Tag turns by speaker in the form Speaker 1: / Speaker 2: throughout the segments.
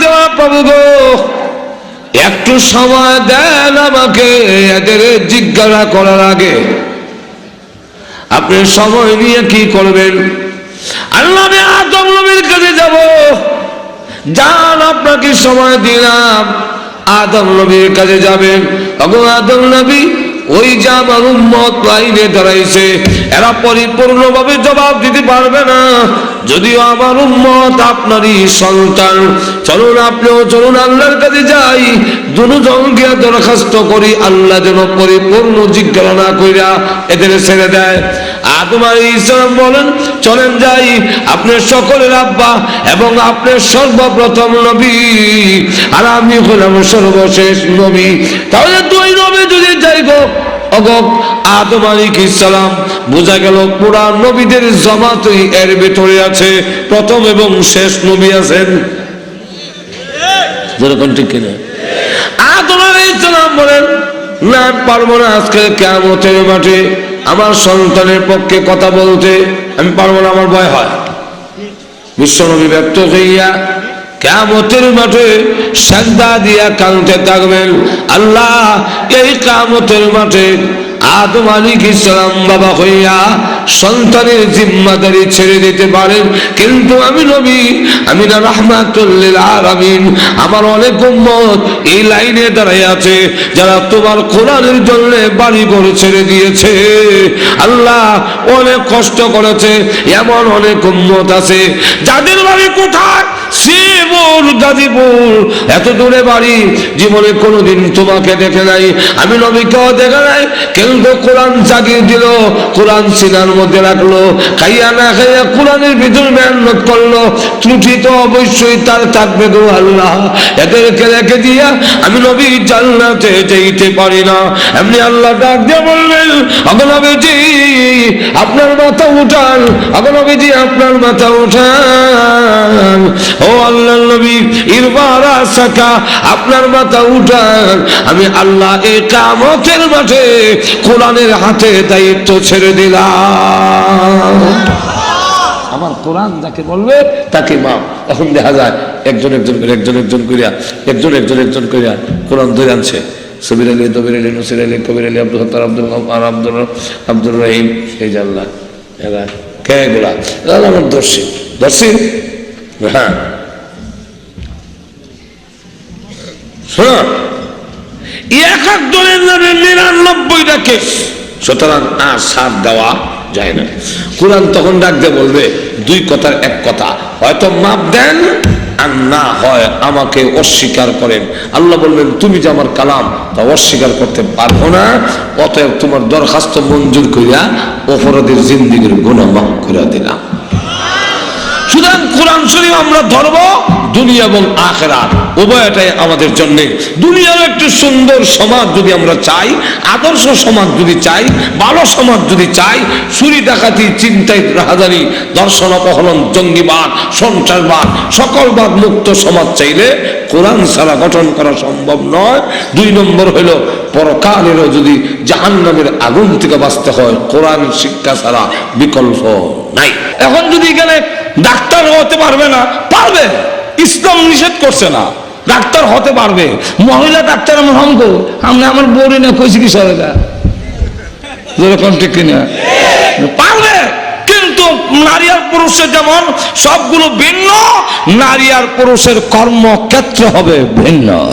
Speaker 1: দেওয়া একটু সময় দেন আমাকে, এদের জিজ্ঞাসা করার আগে। আপনি সময় নিয়ে কি করবেন? আল্লাহ আদম নবীর কাছে যাব। যান, আপনাকে সময় দিলাম। আদম নবীর কাছে যাবেন। অগো আদম নবী ওই যে আমার উম্মত লাইনে দাঁড়াইছে। এরা পরিপূর্ণভাবে জবাব দিতে পারবে না। যদিও আমার উম্মত আপনারই সন্তান। চলুন আপনিও চলুন আল্লাহর কাছে যাই। দুজনকে দরখাস্ত করি, আল্লাহ যেন পরিপূর্ণ জিজ্ঞাসা কইরা এদের ছেড়ে দেয়। আদম আলী ইসলাম বলেন, চলেন যাই। আপনার সকলের আব্বা এবং আপনার সর্বপ্রথম নবী। আর আমি হলাম সর্বশেষ নবী। তাহলে দুই নবী যদি যাই গো আদম ইসলাম বোঝা গেল পুরা নবীদের এর ভিতরে আছে প্রথম এবং শেষ নবী আছেন। আজকে মাঠে আমার সন্তানের পক্ষে কথা বলতে, আমি পারব না, আমার ভয় হয়। বিশ্বনবী ব্যক্ত হইয়া কামতের মাঠে সান্দা দিয়া কানতে থাকবেন। আল্লাহ, এই কামতের মাঠে আদম আলিক ইসলাম বাবা হইয়া সন্তানের জিম্মাদারি ছেড়ে দিতে পারেন। কিন্তু আমি নবী, আমি না রহমাতুল্লিল আমার অনেক উম্মত এই লাইনে দাঁড়াই আছে, যারা তোমার কোরআনের জন্য বাড়ি ঘর ছেড়ে দিয়েছে। আল্লাহ অনেক কষ্ট করেছে, এমন অনেক উম্মত আছে। যাদের বাড়ি কোথায়? শ্রীপুর গাজীপুর এত দূরে বাড়ি, জীবনে কোনোদিন তোমাকে দেখে নাই। আমি নবীকেও দেখে নাই কিন্তু কোরআন জাগিয়ে দিল, কোরআন সিনার মধ্যে রাখল, খাইয়া না খাইয়া কোরআনের ভিতর মেহনত করল। ত্রুটি তো অবশ্যই তার থাকবে গো আল্লাহ। এদেরকে রেখে দিয়া আমি নবী জান্নাতে যেতে পারি না। এমনি আল্লাহ ডাক দিয়ে বলবেন অগনবীজি আপনার মাথা উঠান অগনবীজি আপনার মাথা উঠান। ও আল্লাহ নবী, ইরবারা সাকা আপনার মাথা উঠান। আমি আল্লাহ এই কামতের মাঠে কোরআনের হাতে দায়িত্ব ছেড়ে দিলাম। আমার কোরআন যাকে বলবে, তাকে মা এখন দেখা যায়, একজন একজন করে, একজন একজন করিয়া একজন একজন একজন করিয়া কোরআন ধরে আনছে। সবির আলী তবির আলী, নসির আলী, কবির আলী, আব্দুল হত্তার আব্দুল আর আব্দুল আব্দুল রহিম। এই জাল্লা এরা কে এগুলা? আমার দর্শী। দর্শী হ্যাঁ। শোনো এক একজনের নামে নিরানব্বইটা কেস সুতরাং আর সার দেওয়া যায় না। কোরআন তখন ডাকতে বলবে, দুই কথার এক কথা, হয়তো মাপ দেন আর না হয় আমাকে অস্বীকার করেন। আল্লাহ বলবেন তুমি যে আমার কালাম, তা অস্বীকার করতে পারব না। অতএব তোমার দরখাস্ত মঞ্জুর করিয়া অপরাধের জিন্দিগির গুণা মাফ করে দিলাম। সুতরাং কোরআন শরীফ আমরা ধরব দুনিয়া এবং আখেরাত। উভয়টাই আমাদের জন্য। দুনিয়ার একটি সুন্দর সমাজ যদি আমরা চাই, আদর্শ সমাজ যদি চাই, ভালো সমাজ যদি চাই, চুরি ডাকাতি, চিন্তায় রাহাজানি দর্শন অপহরণ, জঙ্গিবাদ, সন্ত্রাসবাদ সকলবাদ মুক্ত সমাজ চাইলে কোরআন ছাড়া গঠন করা সম্ভব নয়। দুই নম্বর হইল পরকালেরও যদি জাহান্নামের আগুন থেকে বাঁচতে হয়, কোরআন শিক্ষা ছাড়া বিকল্প নাই। এখন যদি এখানে ডাক্তার হতে পারবে না। পারবে। ইসলাম নিষেধ করছে না। ডাক্তার হতে পারবে। মহিলা ডাক্তার আমার হঙ্ক আমি আমার বউরে না কইছি কি সরকার যেরকম ঠিক কিনা। পারবে। কিন্তু নারী আর পুরুষের যেমন সবগুলো ভিন্ন, নারী আর পুরুষের কর্মক্ষেত্র হবে ভিন্ন।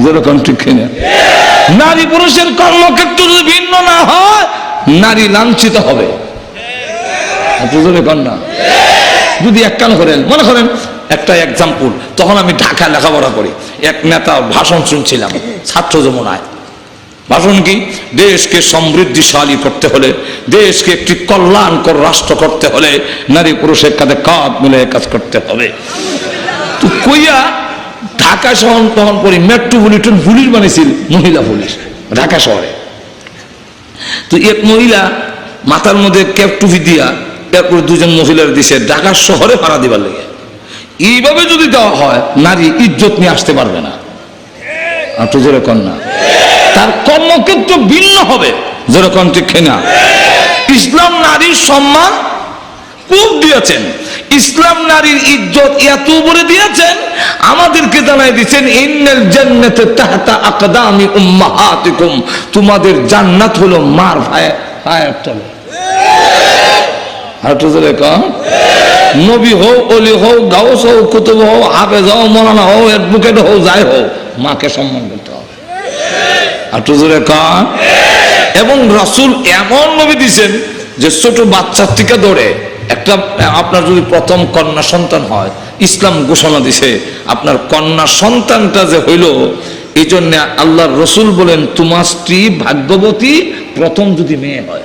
Speaker 1: যেরকম ঠিক কিনা। নারী পুরুষের কর্মক্ষেত্র যদি ভিন্ন না হয়, নারী লাঞ্ছিত হবে। কন্যা। যদি এক কান করেন, মনে করেন, একটা এক্সাম্পল তখন আমি ঢাকা লেখাপড়া করি। এক নেতা ভাষণ শুনছিলাম, ছাত্র যমুনায়। ভাষণ কি? দেশকে সমৃদ্ধিশালী করতে হলে, দেশকে একটি কল্যাণকর রাষ্ট্র করতে হলে, নারী পুরুষের কাঁধে কাঁধ মিলে কাজ করতে হবে। তো কইয়া ঢাকা শহর তখন পরি মেট্রোপলিটন পুলিশ বানিয়েছিল, মহিলা পুলিশ ঢাকা শহরে। তো এক মহিলা মাথার মধ্যে ক্যাপ টুপি দিয়া এরপরে দুজন মহিলার দিছে ঢাকা শহরে ভাড়া দিবার লেগে। এইভাবে যদি দেওয়া হয়, নারী ইজ্জত নিয়ে আসতে পারবে না। আপনি জোরে কন্যা তার কর্মক্ষেত্র ভিন্ন হবে। যেরকম ঠিক না ইসলাম নারীর সম্মান খুব দিয়েছেন। ইসলাম নারীর ইজ্জত এত উপরে দিয়েছেন, আমাদেরকে জানাই দিচ্ছেন ইন্নাল জান্নাতে তাহতা আকদামি উম্মাহাতিকুম। তোমাদের জান্নাত হলো মার ভাই পায়ের তলে। নবী অলি গাউস কুতুব হাফেজ মৌলানা অ্যাডভোকেট যাই মাকে সম্মান করতে হবে। হাঁটু কম এবং এমন নবী দিছেন যে ছোট বাচ্চার থেকে ধরে একটা, আপনার যদি প্রথম কন্যা সন্তান হয়, ইসলাম ঘোষণা দিছে, আপনার কন্যা সন্তানটা যে হইল, এই জন্য আল্লাহর রসুল বলেন, তোমার স্ত্রী ভাগ্যবতী প্রথম যদি মেয়ে হয়।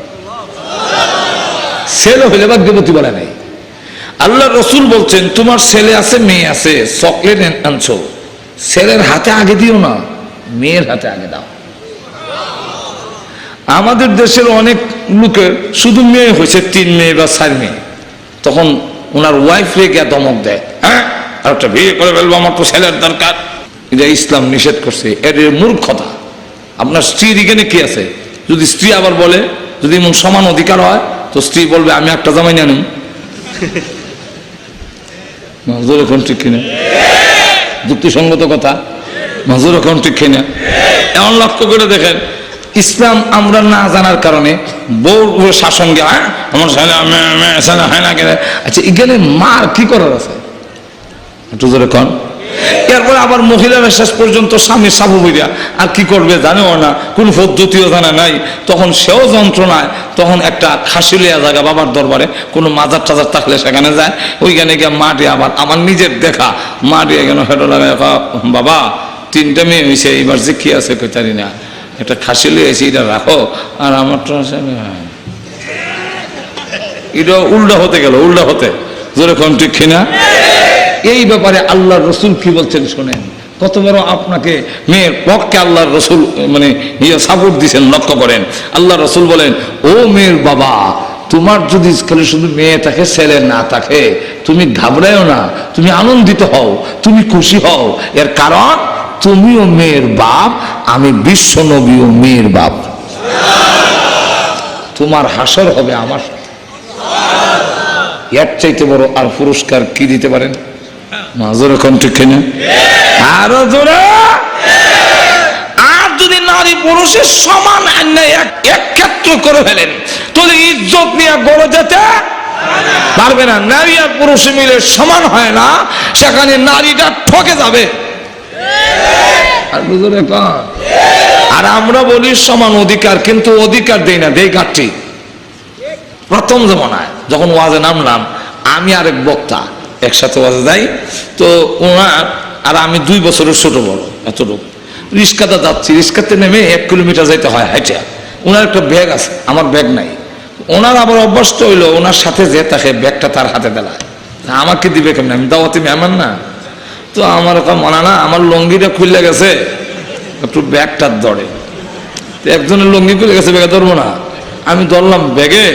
Speaker 1: ছেলে হইলে ভাগ্যবতী বলে নাই। আল্লাহ রসুল বলছেন, তোমার ছেলে আছে, মেয়ে আছে, চকলেট আনছো। ছেলের হাতে আগে দিও না, মেয়ের হাতে আগে দাও। আমাদের দেশের অনেক লোকের শুধু মেয়ে হয়েছে, তিন মেয়ে বা চার মেয়ে। তখন ওনার ওয়াইফ রে গিয়া দমক দেয় হ্যাঁ আর একটা বিয়ে করে ফেলব, আমার তো ছেলের দরকার। এটা ইসলাম নিষেধ করছে, এর মূর্খতা। আপনার স্ত্রীর এখানে কি আছে? যদি স্ত্রী আবার বলে, যদি এমন সমান অধিকার হয় তো স্ত্রী বলবে আমি একটা জামাই নিয়ে আনুম মাজুর এখন ঠিক কিনা? যুক্তিসঙ্গত কথা। মাজুর এখন ঠিক কিনা? এমন লক্ষ্য করে দেখেন ইসলাম আমরা না জানার কারণে বউ শাসন হ্যাঁ আমার ছেলে হয় না কেন? আচ্ছা এখানে মার কি করার আছে? একটু জোরে কন। এরপরে আবার মহিলারা শেষ পর্যন্ত স্বামীর সাবু বইরা আর কি করবে জানেও না কোন পদ্ধতিও জানা নাই। তখন সেও যন্ত্রণায় তখন একটা খাসি লিয়া জায়গা বাবার দরবারে কোনো মাজার টাজার থাকলে সেখানে যায়। ওইখানে গিয়ে মাটি আবার আমার নিজের দেখা মাটি এখানে হেঁটো কয়, বাবা তিনটা মেয়ে হয়েছে এইবার যে কি আছে কইতারি না। একটা খাসি লিয়ে এসে এটা রাখো। আর আমার তো আছে, হ্যাঁ। এটা উল্টা হতে গেল উল্টা হতে। জোরে কোন ঠিক কিনা? এই ব্যাপারে আল্লাহর রসুল কি বলছেন শোনেন। কত বড় আপনাকে মেয়ের পক্ষে আল্লাহর রসুল মানে ইয়ে সাপোর্ট দিছেন, লক্ষ্য করেন। আল্লাহ রসুল বলেন, ও মেয়ের বাবা, তোমার যদি খালি শুধু মেয়ে থাকে, ছেলে না থাকে, তুমি ঘাবড়ায়ও না, তুমি আনন্দিত হও, তুমি খুশি হও। এর কারণ, তুমিও মেয়ের বাপ, আমি বিশ্ব নবীও মেয়ের বাপ। তোমার হাসর হবে আমার। এর চাইতে বড় আর পুরস্কার কি দিতে পারেন? মিলে সমান হয় না, সেখানে নারীটা ঠকে যাবে। আর আমরা বলি সমান অধিকার, কিন্তু অধিকার দেই না, দেই ঘাটতি। প্রথম জমানায় যখন ওয়াজে নামলাম, আমি আরেক বক্তা একসাথে ওয়াজে যাই তো ওনার, আর আমি দুই বছরের ছোট বড়, এতটুকু। রিক্সাতে যাচ্ছি রিক্সাতে নেমে এক কিলোমিটার যাইতে হয় হাইটা। ওনার একটা ব্যাগ আছে, আমার ব্যাগ নাই। ওনার আবার অভ্যস্ত হইল, ওনার সাথে যে তাকে ব্যাগটা তার হাতে দেলায় আমাকে দিবে কেমন? আমি দাওয়াতি মেহমান না। তো আমার ওকে মনে না, আমার লঙ্গিটা খুললে গেছে, একটু ব্যাগটার তো একজনের লঙ্গি খুলে গেছে, ব্যাগে ধরবো না। আমি ধরলাম ব্যাগে,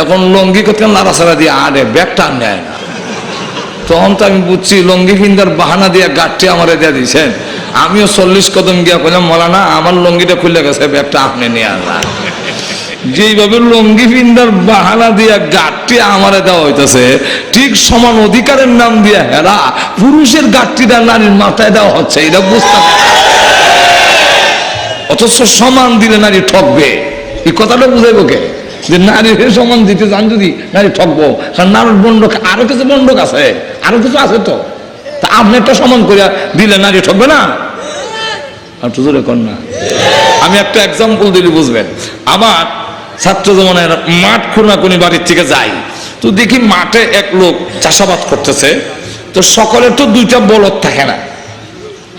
Speaker 1: এখন লঙ্গি করতে নাড়াচাড়া দিয়ে আরে ব্যাগটা আর নেয় না। তখন তো আমি বুঝছি লঙ্গি ফিন্দার বাহানা দিয়ে গাঠটি আমার দিয়ে দিয়েছেন আমিও চল্লিশ কদম গিয়া কইলাম, মলানা, আমার লঙ্গিটা খুলে গেছে, ব্যাগটা আপনি নিয়ে আনলাম যেইভাবে লঙ্গি ফিন্দার বাহানা দিয়া গাঠটি আমারে দেওয়া হইতেছে, ঠিক সমান অধিকারের নাম দিয়া হেরা পুরুষের গাঠটিটা নারীর মাথায় দেওয়া হচ্ছে, এটা বুঝতে অথচ সমান দিলে নারী ঠকবে। এই কথাটা বুঝাইব কে? যে নারীর সমান দিতে যান যদি নারী ঠকবো। কারণ নারীর বন্ডক আরও কিছু বন্ডক আছে, আরও কিছু আছে তো। তা আপনি একটা সমান করে দিলে নারী ঠকবে না? আর তো জোরে কর না। আমি একটা এক্সাম্পল দিলে, বুঝবেন? আমার ছাত্র জমানের মাঠ খুনাকুনি বাড়ির থেকে যাই। তো দেখি মাঠে এক লোক চাষাবাদ করতেছে। তো সকলের তো দুইটা বলদ থাকে না।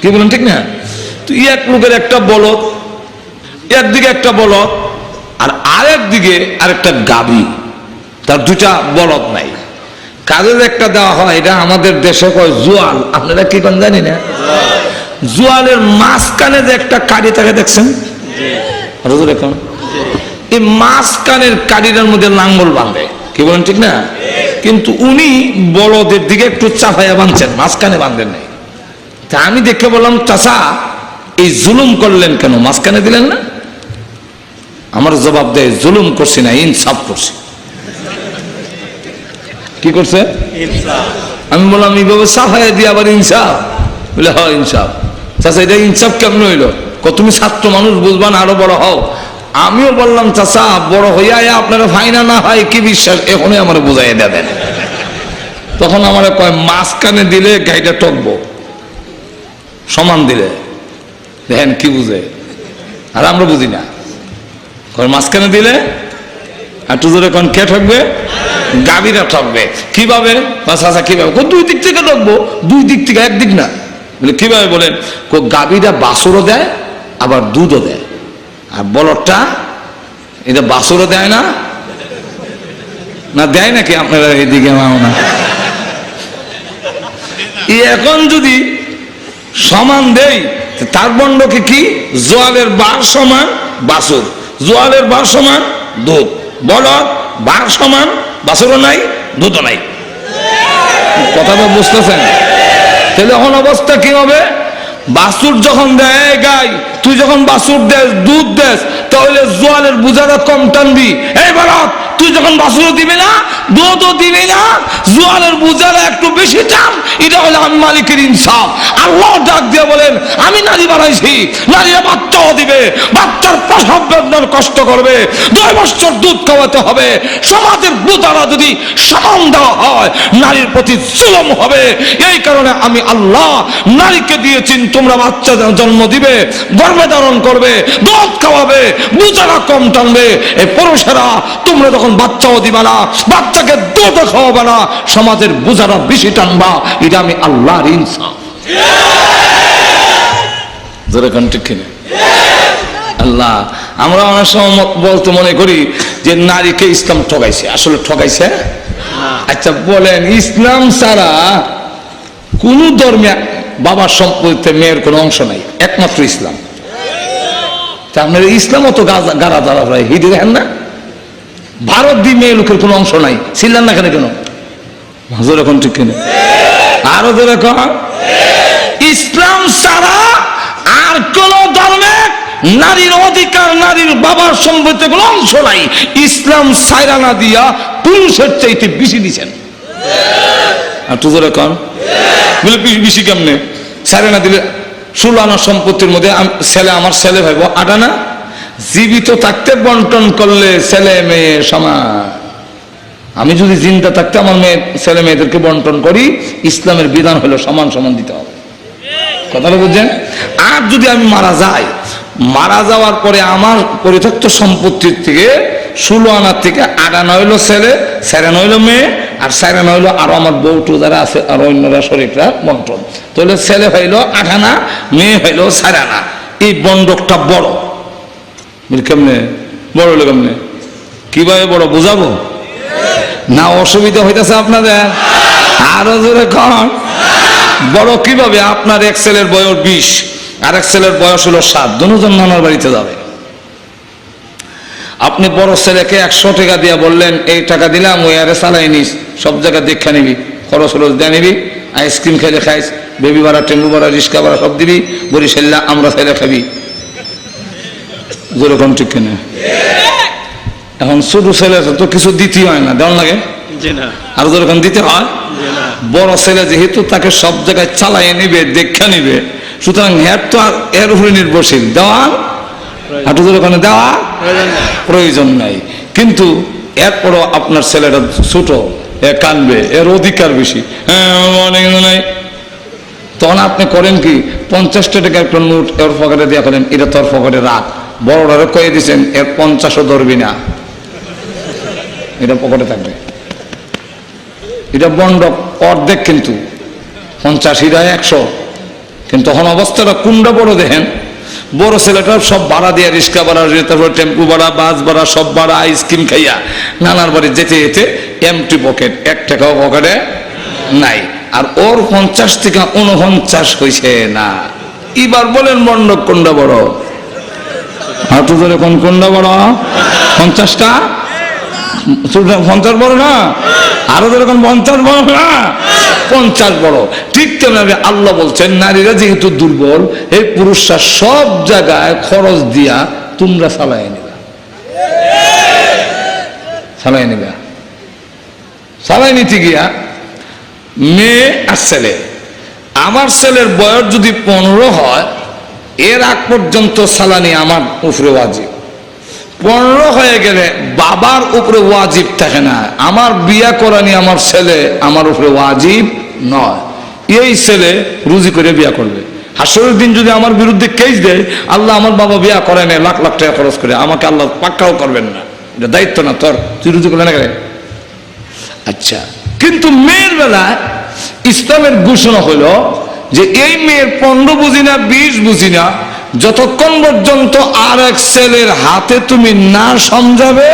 Speaker 1: কি বলেন, ঠিক না? তো এক লোকের একটা বলদ, একদিকে একটা বলদ আরেক দিকে আরেকটা গাবি? তার দুটা বলদ নাই। কাজের একটা দেওয়া হয়, এটা আমাদের দেশে কয় জোয়াল। আপনারা কি কোন জানি না? জোয়ালের মাঝখানে যে একটা কাড়ি, তাকে দেখছেন? এই মাঝখানের কাড়িটার মধ্যে লাঙ্গল বাঁধে। কি বলেন ঠিক না? কিন্তু উনি বলদের দিকে একটু চাপাইয়া বাঁধছেন, মাঝখানে বাঁধেন নাই। তা আমি দেখে বললাম চাষা এই জুলুম করলেন কেন? মাঝখানে দিলেন না? আমার জবাব দেয়, জুলুম করছি না, ইনসাফ করছি। কি করছে? আমি বললাম, এইভাবে সাফাইয়া দিয়ে আবার ইনসাফ? বলে, হয়, ইনসাফ। চাচা, এটা ইনসাফ কেমন হইল? তুমি ছাত্র মানুষ, বুঝবা না, আরও বড় হও। আমিও বললাম, চাচা, বড় হইয়া আপনারা ফাইনা না হয়, কি বিশ্বাস? এখনই আমার বুঝাই দেবেন তখন আমার কয়, মাঝখানে দিলে গাড়িটা টকবো সমান দিলে। দেখেন কি বুঝে। আর আমরা বুঝি না। কয় মাঝখানে দিলে একটু জোরে কোন কে ঠকবে? গাভীরা ঠকবে। কীভাবে? আচ্ছা কীভাবে? দুই দিক থেকে ঠকবো, দুই দিক থেকে একদিক না। বলে কীভাবে বলেন? গাভীরা বাসরও দেয়, আবার দুধও দেয়। আর বলরটা এটা বাসরও দেয় না? না দেয় নাকি আপনারা এদিকে মাও না? এখন যদি সমান দেই তার বন্ডকে কি? জোয়ালের বার সমান বাসুর। জোয়ালের বার সমান দুধ, বলদ বার সমান বাসুরও নাই, দুধও নাই। কথাটা বুঝতেছেন? তাহলে এখন অবস্থা কি হবে? বাসুর যখন দেয় গাই, তুই যখন বাসুর দেশ দুধ দেশ তাহলে জোয়ালের বুঝারা কম টানবি। এই বলদ তুই যখন বাসুরও দিবি না, দুধও দিবি না জোয়ালের বুঝাটা একটু বেশি টান এটা হলো আমি মালিকের ইনসাফ। আল্লাহ ডাক দিয়ে বলেন, আমি নারী বানাইছি, নারীরা দিবে কষ্ট করবে, দুই বছর দুধ খাওয়াতে হবে, সমাজের বুতারা যদি সমান দেওয়া হয়, নারীর প্রতি জুলম হবে। এই কারণে আমি আল্লাহ নারীকে দিয়েছি তোমরা বাচ্চা জন্ম দিবে, গর্ভে ধারণ করবে, দুধ খাওয়াবে বুতারা কম টানবে পুরুষেরা তোমরা যখন বাচ্চাও দিবা না, বাচ্চাকে দুধ খাওয়াবে না, সমাজের বুঝারা বেশি টানবা, এটা আমি আল্লাহর ইনসাফ। আল্লাহ, আমরা অনেক সময় বলতে মনে করি যে নারীকে ইসলাম ঠকাইছে আসলে ঠকাইছে আচ্ছা বলেন, ইসলাম ছাড়া কোন ধর্মে বাবার সম্পত্তিতে মেয়ের কোনো অংশ নাই, একমাত্র ইসলাম। তা আপনার ইসলাম অত গাড়া দাঁড়া হয় হিদি দেখেন না? ভারত দিয়ে মেয়ে লোকের কোনো অংশ নাই। ছিলেন না কেন কেন? হাজর এখন ঠিক কেন? আরও ধরে কন ইসলাম ছাড়া আর কোন ধর্মে নারীর অধিকার নারীর বাবার সম্পত্তি কোনো অংশ নাই। ইসলাম সাইরা না দিয়া পুরুষের চাইতে বেশি দিছেন আর তুই ধরে কন বলে বেশি- কেমনে? সাইরা না দিলে ষোলো আনা সম্পত্তির মধ্যে ছেলে আমার ছেলে ভাইব আটানা জীবিত থাকতে বন্টন করলে ছেলে মেয়ে সমান। আমি যদি জিন্দা থাকতে আমার মেয়ে, ছেলে মেয়েদেরকে বন্টন করি, ইসলামের বিধান হলো সমান সমান দিতে হবে। কথাটা বুঝছেন? আর যদি আমি মারা যাই, মারা যাওয়ার পরে আমার পরিত্যক্ত সম্পত্তির থেকে ষোলো আনার থেকে আট হইল ছেলে স্যারেন হইল মেয়ে, আর স্যারেন হইল আরও আমার বউটু যারা আছে, আর অন্যরা শরীররা বন্টন। তাহলে ছেলে হইল আট আনা, মেয়ে হইল সাড়ে আনা। এই বন্ডকটা বড়। কেমনে? বড় হলো কেমনে? কীভাবে বড়, বুঝাবো? না, অসুবিধা হইতেছে আপনাদের। আরও জোরে কন। বড় কীভাবে? আপনার এক ছেলের বয়স বিশ, আর এক ছেলের বয়স হলো সাত। দুজন নানার বাড়িতে যাবে। আপনি বড় ছেলেকে একশো টাকা দিয়া বললেন, এই টাকা দিলাম, ওই আরে চালাই নিস। সব জায়গায় দেখা নিবি। খরচ খরচ দিয়ে নিবি। আইসক্রিম খেলে খাইস বেবি ভাড়া, টেম্পু ভাড়া, রিক্সা ভাড়া সব দিবি। বরিশাল্লা আমরা ছেলে খাবি। যেরকম ঠিক কিনা। এখন ছোট ছেলে তো কিছু দিতে হয় না দেওয়ার লাগে? আর যেরকম দিতে হয়? বড় ছেলে যেহেতু তাকে সব জায়গায় চালাইয়ে নিবে দেখা নিবে সুতরাং হ্যার তো আর এর উপরে নির্ভরশীল। দেওয়া হাঁটু ওখানে দেওয়া?
Speaker 2: প্রয়োজন নাই।
Speaker 1: কিন্তু এরপরও আপনার ছেলেটা ছোট এ কানবে এর অধিকার বেশি। হ্যাঁ অনেক নাই। তখন আপনি করেন কি পঞ্চাশটা টাকা একটা নোট এর পকেটে দিয়ে করেন এটা তোর পকেটে রাখ। বড়রা কয়ে দিয়েছেন এর পঞ্চাশও ধরবি না। এটা পকেটে থাকবে। এটা বন্ড অর্ধেক কিন্তু পঞ্চাশ হিরা একশো। কিন্তু তখন অবস্থাটা কুন্ডা বড় দেখেন। বড় ছেলেটা সব ভাড়া দিয়ে, রিক্সা ভাড়া, তারপর টেম্পু ভাড়া, বাস ভাড়া, সব ভাড়া, আইসক্রিম খাইয়া নানার বাড়ি যেতে যেতে এমটি পকেট এক টাকাও পকেটে নাই। আর ওর পঞ্চাশ থেকে উনপঞ্চাশ হয়েছে না। এবার বলেন বন্ড কোনটা বড়। হাঁটু ধরে কোন কোনটা বড় পঞ্চাশটা? পঞ্চাশ বড় না? আরও যেরকম পঞ্চাশ বড় না? পঞ্চাশ বড় ঠিক তেমনি আল্লাহ বলছেন, নারীরা যেহেতু দুর্বল, এই পুরুষরা সব জায়গায় খরচ দিয়া তোমরা চালাই নিবা। চালাই নিবা। সালাই নিতে গিয়া মেয়ে আর ছেলে। আমার ছেলের বয়স যদি পনেরো হয় এর আগ পর্যন্ত সালানি আমার উপরে ওয়াজিব। পনেরো হয়ে গেলে বাবার উপরে ওয়াজিব থাকে না। আমার বিয়া করানি আমার ছেলে আমার উপরে ওয়াজিব নয়। এই ছেলে রুজি করে বিয়া করবে। হাসরের দিন যদি আমার বিরুদ্ধে কেস দেয়, আল্লাহ আমার বাবা বিয়া করে না লাখ লাখ টাকা খরচ করে। আমাকে আল্লাহ পাক্কাও করবেন না। এটা দায়িত্ব না তোর। তুই রুজি করলে না আচ্ছা। কিন্তু মেয়ের বেলায় ইসলামের ঘোষণা হলো যে এই মেয়ের পনেরো বুঝি না বিশ বুঝি না যতক্ষণ পর্যন্ত আর এক ছেলের হাতে তুমি না সমঝাবে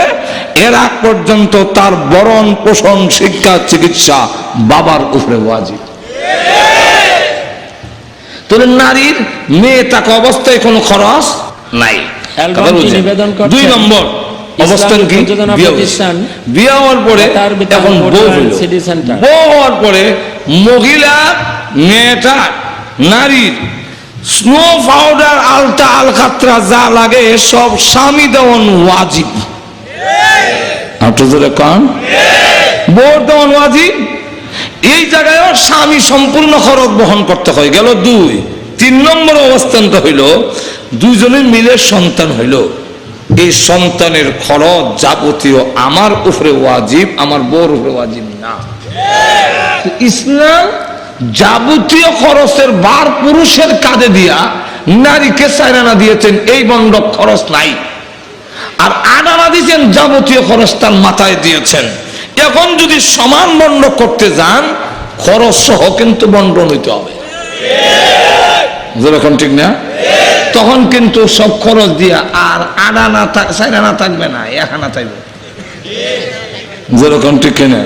Speaker 1: এর আগ পর্যন্ত তার বরণ পোষণ শিক্ষা চিকিৎসা বাবার উপরে ওয়াজিব। তাহলে নারীর মেয়ে তাকে অবস্থায় কোনো খরচ নাই। দুই নম্বর অবস্থান কি? বিয়ে হওয়ার পরে
Speaker 3: তার
Speaker 1: এখন। বউ হওয়ার পরে মহিলা মেয়েটা নারীর স্নো পাউডার আলতা আলকাত্রা যা লাগে, সব স্বামী দেওয়ান ওয়াজিব। ওয়াজিব। এই স্বামী সম্পূর্ণ বহন করতে গেল দুই। তিন নম্বর অবস্থানটা মিলে সন্তান এই সন্তানের যাবতীয় আমার উপরে ওয়াজিব, আমার বউর উপরে ওয়াজিব না। ইসলাম যাবতীয় খরচের বার পুরুষের কাঁধে দিয়া নারীকে সাইরানা দিয়েছেন, এই বন্ধ খরচ নাই। আর আনারা দিয়েছেন, যাবতীয় খরচ তার মাথায় দিয়েছেন। এখন যদি সমান বন্ড করতে যান, খরচ সহ কিন্তু বন্টন হইতে হবে। ঠিক না? তখন কিন্তু সব খরচ দিয়া আর আনা না সাইরা থাকবে না এক আনা থাকবে যেরকম ঠিক কিনা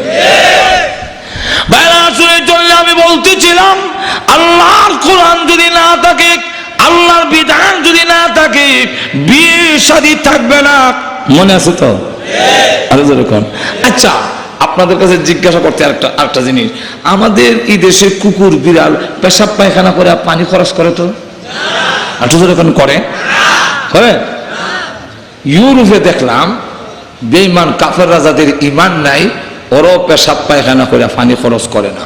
Speaker 1: শুনে চললে আমি বলতেছিলাম আল্লাহর কোরআন যদি না থাকে আল্লাহর বিধান যদি না থাকে বিয়ে শাদী থাকবে না। মনে আছে তো? আরও যেরকম আচ্ছা আপনাদের কাছে জিজ্ঞাসা করতে আরেকটা আরেকটা জিনিস। আমাদের এই দেশে কুকুর বিড়াল পেশাব পায়খানা করে পানি খরচ করে তো? যেরকম করে? করে? ইউরোপে দেখলাম বেঈমান কাফেররা রাজাদের ইমান নাই ওরাও পেশাব পায়খানা করে পানি খরচ করে না।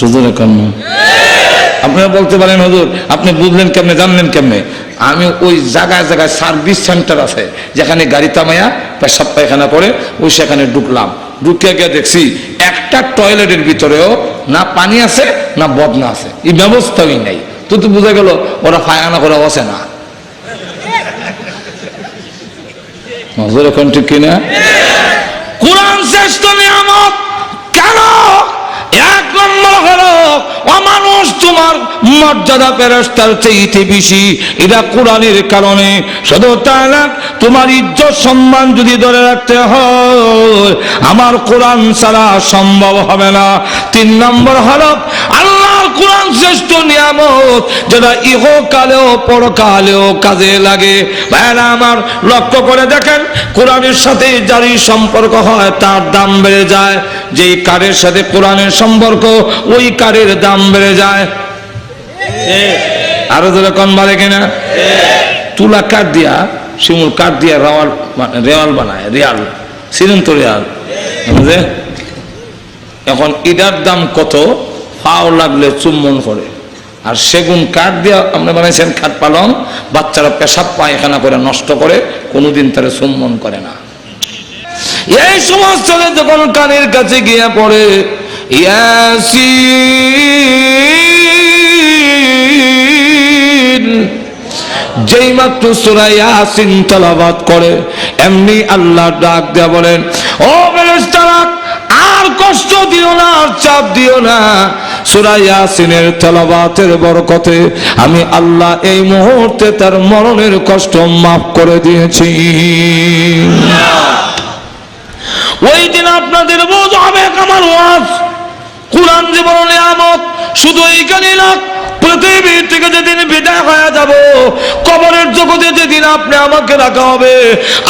Speaker 1: হুজুর এখন আপনারা বলতে পারেন, হুজুর, আপনি বুঝলেন কেমনে, জানলেন কেমনে? আমি ওই জায়গায় জায়গায় সার্ভিস সেন্টার আছে, যেখানে গাড়ি থামাইয়া পেশাব পায়খানা করে, ওই সেখানে ঢুকলাম। ঢুকে গিয়ে দেখছি একটা টয়লেটের ভিতরেও না পানি আছে, না বদনা আছে। এই ব্যবস্থাই নাই। তো তো বোঝা গেল, ওরা পায়খানা করে বসে না। হুজুর এখন ঠিক কিনা? কোরআন শ্রেষ্ঠ নিয়ামত। কেন? এক নম্বর হলো, অমানুষ তোমার মর্যাদা ফেরস্তার চাইতে বেশি। এটা কোরআনের কারণে। শুধু তাই না, তোমার ইজ্জত সম্মান যদি ধরে রাখতে হয়, আমার কোরআন ছাড়া সম্ভব হবে না। তিন নম্বর হলো আল্লাহর কোরআন শ্রেষ্ঠ নিয়ামত যেটা ইহকালেও পরকালেও কাজে লাগে। ভাইরা আমার লক্ষ্য করে দেখেন কোরআনের সাথে যারই সম্পর্ক হয় তার দাম বেড়ে যায়। যেই কারের সাথে কোরআনের সম্পর্ক ওই কারের দাম বেড়ে যায়। আরও ধরে কন বাড়ে কিনা? তুলা কাঠ দিয়া শিমুল কাঠ দিয়া রাওয়াল মানে রেওয়াল বানায় রিয়াল সিরন্ত রিয়াল। বুঝলে এখন ইটার দাম কত? পাও লাগলে চুম্বন করে। আর সেগুন কাঠ দিয়ে আপনি বানাইছেন খাট পালং, বাচ্চারা পেশাব পায়খানা করে নষ্ট করে, কোনোদিন তারা চুম্বন করে না। এই সমস্ত যখন কানের কাছে গিয়ে পড়ে, ইয়াসিন, যেই মাত্র সুরা ইয়াসিন তেলাওয়াত করে, এমনি আল্লাহ ডাক দেয়া বলেন, ও ফেরেশতারা, আর কষ্ট দিও না, আর চাপ দিও না সুরা তেলাওয়াতের বরকতে আমি আল্লাহ এই মুহূর্তে তার মরণের কষ্ট মাফ করে দিয়েছি। ওই দিন আপনাদের বোঝ হবে আমার ওয়াজ। কোরআন জীবনে আমত শুধু এইখানে না পৃথিবী থেকে যেদিন বিদায় হয়ে যাব, কবরের জগতে যেদিন আপনি আমাকে রাখা হবে,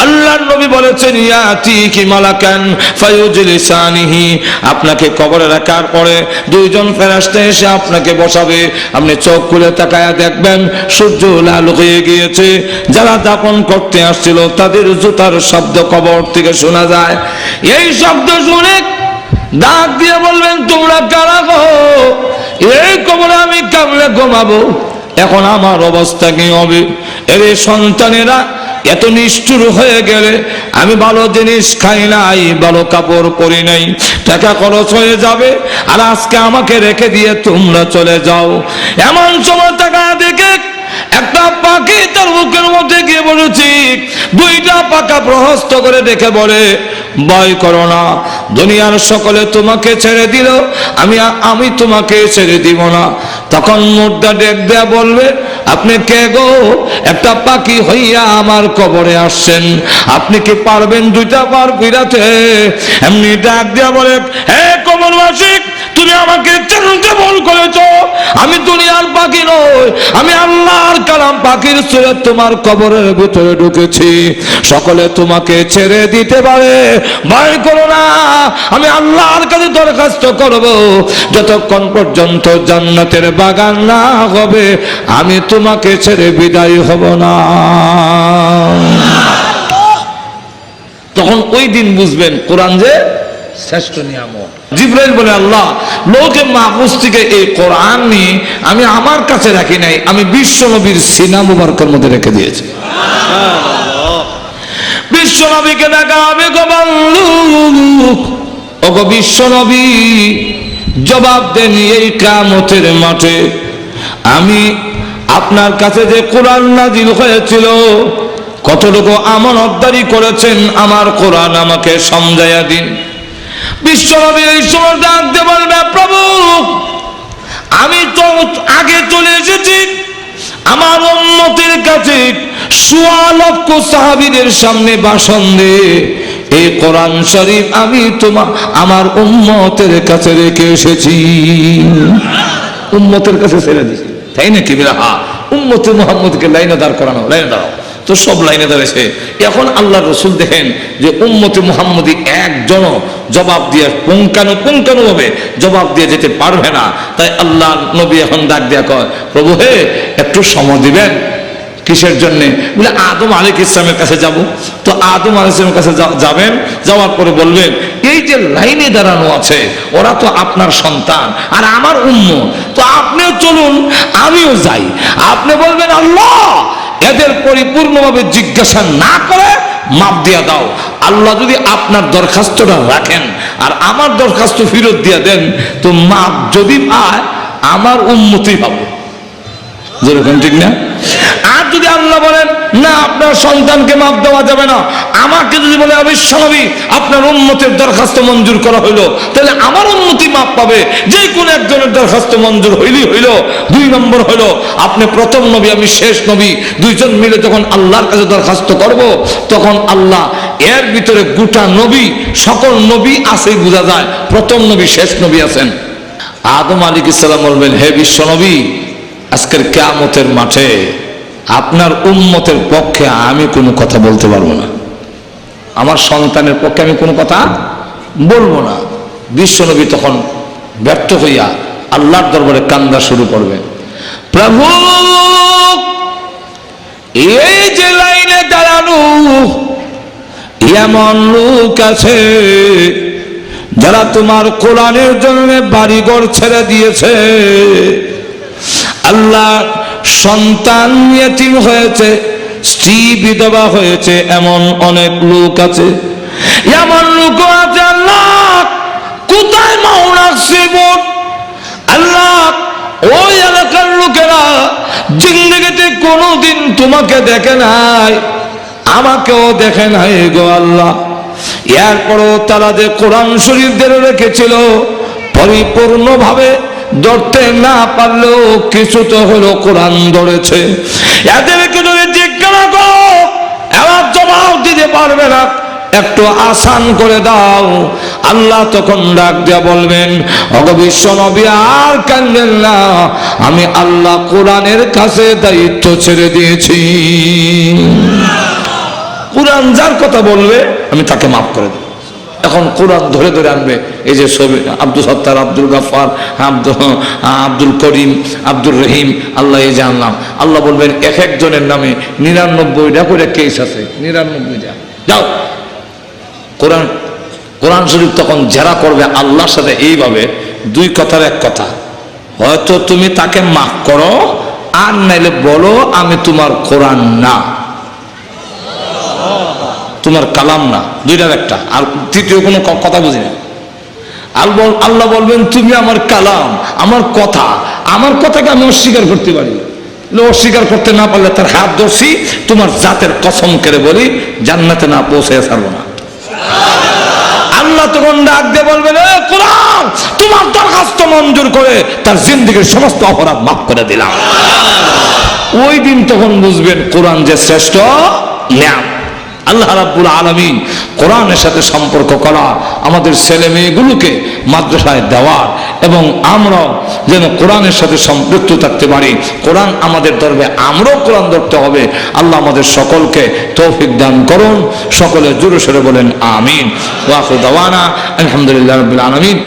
Speaker 1: আল্লাহর নবী বলেছেন ইয়াতি কি মালাকান ফায়ুজলিসানিহি আপনাকে কবরে রাখার পরে দুইজন ফেরেশতা এসে আপনাকে বসাবে। আপনি চোখ খুলে তাকায়া দেখবেন, সূর্য লাল হয়ে গিয়েছে। যারা দাপন করতে আসছিল, তাদের জুতার শব্দ কবর থেকে শোনা যায়। এই শব্দ শুনে ডাক দিয়ে বলবেন, তোমরা কারা গো? এই কবরে আমি কামলে ঘুমাবো। এখন আমার অবস্থা কি হবে? এর সন্তানেরা, এত নিষ্ঠুর হয়ে গেলে আমি ভালো জিনিস খাই নাই, ভালো কাপড় পরি নাই। টাকা খরচ হয়ে যাবে, আর আজকে আমাকে রেখে দিয়ে তোমরা চলে যাও। এমন সময় টাকা দেখে একটা পাখি তার বুকের মধ্যে গিয়ে বলেছি, দুইটা পাকা প্রহস্ত করে দেখে বলে, ভয় করো না দুনিয়ার সকলে তোমাকে ছেড়ে দিল। আমি আমি তোমাকে ছেড়ে দিব না। তখন মুদ্রা ডেক দেয়া বলবে, আপনি কে গো? একটা পাখি হইয়া আমার কবরে আসছেন। আপনি কি পারবেন দুইটা পার বিরাতে এমনি ডাক দিয়া বলে, হে কবরবাসিক তুমি আমাকে ভুল করেছ। আমি দুনিয়ার পাখি নই, আমি আল্লাহর কালাম পাখির সুরে তোমার কবরের ভিতরে ঢুকেছি। সকলে তোমাকে ছেড়ে দিতে পারে, ভয় করো না। আমি আল্লাহর কাছে দরখাস্ত করব। যতক্ষণ পর্যন্ত জান্নাতের বাগান না হবে, আমি তোমাকে ছেড়ে বিদায় হব না। তখন ওই দিন বুঝবেন কোরআন যে শ্রেষ্ঠ নিয়ামক জিব্রাইল বলে আল্লাহ লোকে মাহফুজ থেকে এই কোরআন নিয়ে আমি আমার কাছে রাখি নাই আমি বিশ্ব নবীর সিনা মুবারকের মধ্যে রেখে দিয়েছি। বিশ্ব নবীকে দেখা হবে গো বন্ধু ও গো বিশ্ব নবী জবাব দেন এই কামতের মাঠে। আমি আপনার কাছে যে কোরআন নাজিল হয়েছিল কতটুকু আমানতদারি করেছেন আমার কোরআন আমাকে সমঝাইয়া দিন। সামনে ভাষণ দিয়ে এই কোরআন শরীফ আমি তোমার আমার উম্মতের কাছে রেখে এসেছি। উম্মতের কাছে ছেড়ে দিয়েছি। তাই নাকি বিরা? হা উম্মতে মোহাম্মদকে লাইনে দাঁড় করানো, লাইনে দাঁড়াও। তো সব লাইনে দাঁড়িয়েছে এখন আল্লাহ রসুল দেখেন যে উম্মতে মোহাম্মদী একজন জবাব দিয়ে পুঙ্কানু ভাবে জবাব দিয়ে যেতে পারবে না। তাই আল্লাহ নবী এখন ডাক দেয়া কয়, প্রভু হে, একটু সময় দিবেন কিসের জন্য? বলে, আদম আলিক ইসলামের কাছে যাব। তো আদম আলিক ইসলামের কাছে যাবেন, যাওয়ার পরে বলবেন এই যে লাইনে দাঁড়ানো আছে, ওরা তো আপনার সন্তান আর আমার উম্ম তো আপনিও চলুন, আমিও যাই। আপনি বলবেন, আল্লাহ এদের পরিপূর্ণভাবে জিজ্ঞাসা না করে মাপ দিয়া দাও। আল্লাহ যদি আপনার দরখাস্তটা রাখেন আর আমার দরখাস্ত ফেরত দিয়া দেন, তো মাপ যদি পায়, আমার উন্নতি পাবো। যেরকম ঠিক না? আর যদি আল্লাহ বলেন, না, আপনার সন্তানকে মাপ দেওয়া যাবে না, আমাকে যদি বলে অবিশ্বনবী আপনার উন্নতির দরখাস্ত মঞ্জুর করা হইল, তাহলে আমার উন্নতি মাপ পাবে। যে কোনো একজনের দরখাস্ত মঞ্জুর হইলেই হইল, দুই নম্বর হইল, আপনি প্রথম নবী, আমি শেষ নবী। দুইজন মিলে যখন আল্লাহর কাছে দরখাস্ত করব, তখন আল্লাহ, এর ভিতরে গোটা নবী, সকল নবী আছেই বোঝা যায়, প্রথম নবী, শেষ নবী আছেন। আদম আলিক ইসলাম বলবেন, হে বিশ্ব নবী, আজকের কেয়ামতের মাঠে আপনার উম্মতের পক্ষে আমি কোনো কথা বলতে পারব না। আমার সন্তানের পক্ষে আমি কোনো কথা বলব না। বিশ্বনবী তখন ব্যর্থ হইয়া আল্লাহর দরবারে কান্দা শুরু করবেন প্রভু, এই যে লাইনে দাঁড়ানো, এমন লোক আছে যারা তোমার কোরআনের জন্য বাড়িঘর ছেড়ে দিয়েছে। আল্লাহ সন্তান ইয়েতিম হয়েছে, স্ত্রী বিধবা হয়েছে, এমন অনেক লোক আছে। এমন লোক আছে আল্লাহ, কোথায় মাওনা সেবক আল্লাহ, ওই এলাকার লোকেরা জিন্দগিতে কোনোদিন তোমাকে দেখে নাই, আমাকেও দেখে নাই গো আল্লাহ। এরপরও তারা যে কোরআন শরীফদের রেখেছিল, পরিপূর্ণভাবে ধরতে না পারলেও কিছু তো হলো, কোরআন ধরেছে। এদেরকে যদি জিজ্ঞাসা করো এবার জবাব দিতে পারবে না। একটু আসান করে দাও। আল্লাহ তখন ডাক দিয়া বলবেন অগবিশ্ব নবী, আর কান্দেন না। আমি আল্লাহ কোরআনের কাছে দায়িত্ব ছেড়ে দিয়েছি। কোরআন যার কথা বলবে, আমি তাকে মাফ করে দেব। এখন কোরআন ধরে ধরে আনবে। এই যে আব্দুল সত্তার, আব্দুল গাফার আব্দুল আব্দুল করিম আব্দুল রহিম, আল্লাহ এই জানলাম আল্লাহ বলবেন, এক একজনের নামে নিরানব্বইটা করে কেস আছে। নিরানব্বইটা। যাও। কোরআন কোরআন শরীফ তখন যারা করবে আল্লাহর সাথে এইভাবে। দুই কথার এক কথা, হয়তো তুমি তাকে মাফ করো, আর নাইলে বলো, আমি তোমার কোরআন না। তোমার কালাম না, দুইটার একটা। আর তৃতীয় কোনো কথা বুঝি না। আল্লাহ বলবেন, তুমি আমার কালাম, আমার কথা, আমার কথাকে আমি অস্বীকার করতে পারি। অস্বীকার করতে না পারলে তার হাত ধরছি, তোমার জাতের কসম করে বলি, জান্নাতে না পৌঁছে ছাড়বো না। আল্লাহ তখন ডাক দিয়ে বলবেন, "এ কোরআন, তোমার দরখাস্ত মঞ্জুর করে তার জিন্দিগির সমস্ত অপরাধ মাফ করে দিলাম। ওই দিন তখন বুঝবেন, কোরআন যে শ্রেষ্ঠ ন্যাম আল্লাহ রাব্বুল আলামিন কোরআনের সাথে সম্পর্ক করা আমাদের ছেলে মেয়েগুলোকে মাদ্রাসায় দেওয়ার এবং আমরাও যেন কোরআনের সাথে সম্পৃক্ত থাকতে পারি। কোরআন আমাদের ধরবে আমরাও কোরআন ধরতে হবে। আল্লাহ আমাদের সকলকে তৌফিক দান করুন। সকলে জোরে সরে বলেন, আমিন। ওয়াকু দাওয়ানা, আলহামদুলিল্লাহ রবিল আলমিন।